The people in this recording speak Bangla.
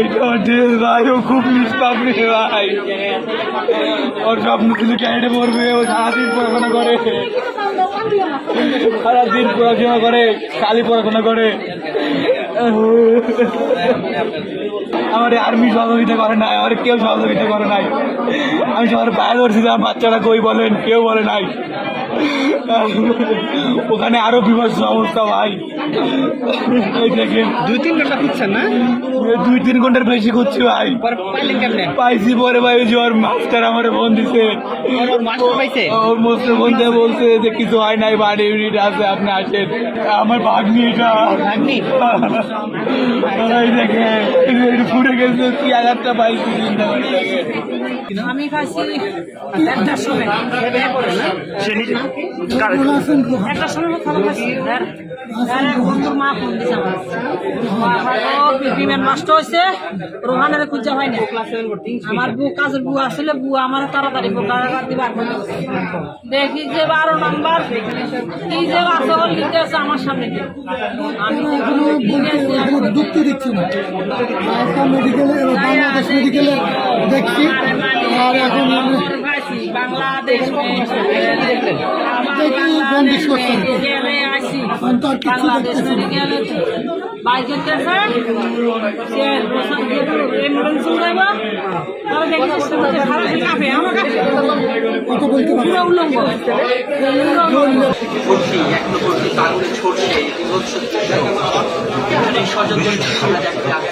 এটা ড্রেস ভাই ও খুব নিষ্পাপ রে ভাই। ওর স্বপ্ন ছিল ক্যারেটে পড়বে ও সারাদিন পড়াশোনা করে। সারাদিন পড়াশোনা করে কালি পড়াশোনা করে। আমার আর্মি সহযোগিতা করে নাই আমার কেউ সহযোগিতা করে নাই। আমি সবার বাইরে ধরছিলাম বাচ্চারা কই বলেন কেউ বলে নাই। ওখানে আরও বিভৎস অবস্থা ভাই। দেখেন। দুই তিন ঘণ্টা না? তিন ঘণ্টার বেশি করছি ভাই। পাইছি পরে ভাই ওই যে ওর মাস্টার আমার ফোন দিছে। ওর মাস্টার ফোন দিয়ে বলছে যে কিছু হয় নাই বাড়ি ইউনিট আছে আপনি আসেন। আমার ভাগ্নি এটা? দেখে ফুটে গেছে কি আঘাতটা পাইছি আমি সময়। খবর আর বন্ধুর মা ফোন দিছে আমার। নষ্ট হয়েছে রোহানের খুঁজে হয় না আমার বউ কাজের বউ আসলে বউ আমার তাড়াতাড়ি দিবার দেখি যে বারো নাম্বার। কি যে আছে ও লিখে আছে আমার সামনে আমি দেখছি। আর এখন বাংলাদেশ বন্দিশ করছেন। আসি এখন তো আর কিছু বাংলাদেশ দেখতেছি না। মেডিকেলে বাইক করতেছে সে রোশন দিয়ে অ্যাম্বুলেন্স যাইব তাহলে দেখি খারাপ কাঁপে আমার কাছে কথা বলতে পারছি পুরো উলঙ্গ ভর্তি এখনও পর্যন্ত আগুনে ছড়ছে বিভৎস দৃশ্য এখানে স্বজনদের আমরা দেখতে আকাশ পাই